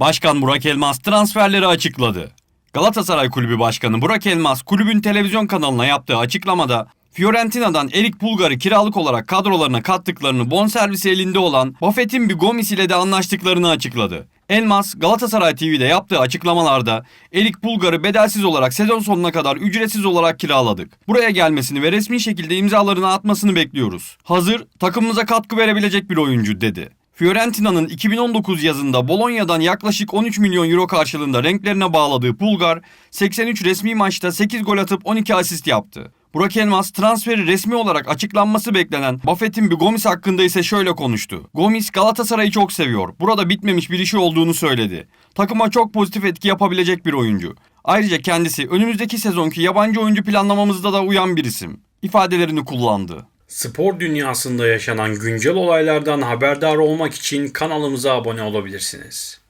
Başkan Burak Elmas transferleri açıkladı. Galatasaray Kulübü Başkanı Burak Elmas kulübün televizyon kanalına yaptığı açıklamada Fiorentina'dan Erik Bulgar'ı kiralık olarak kadrolarına kattıklarını bonservisi elinde olan Buffett'in bir Gomis ile de anlaştıklarını açıkladı. Elmas Galatasaray TV'de yaptığı açıklamalarda Erik Bulgar'ı bedelsiz olarak sezon sonuna kadar ücretsiz olarak kiraladık. Buraya gelmesini ve resmi şekilde imzalarını atmasını bekliyoruz. Hazır takımımıza katkı verebilecek bir oyuncu dedi. Fiorentina'nın 2019 yazında Bolonya'dan yaklaşık 13 milyon euro karşılığında renklerine bağladığı Bulgar, 83 resmi maçta 8 gol atıp 12 asist yaptı. Burak Elmas transferi resmi olarak açıklanması beklenen Buffett'in bir Gomis hakkında ise şöyle konuştu. Gomis Galatasaray'ı çok seviyor. Burada bitmemiş bir işi olduğunu söyledi. Takıma çok pozitif etki yapabilecek bir oyuncu. Ayrıca kendisi önümüzdeki sezonki yabancı oyuncu planlamamızda da uyan bir isim. ifadelerini kullandı. Spor dünyasında yaşanan güncel olaylardan haberdar olmak için kanalımıza abone olabilirsiniz.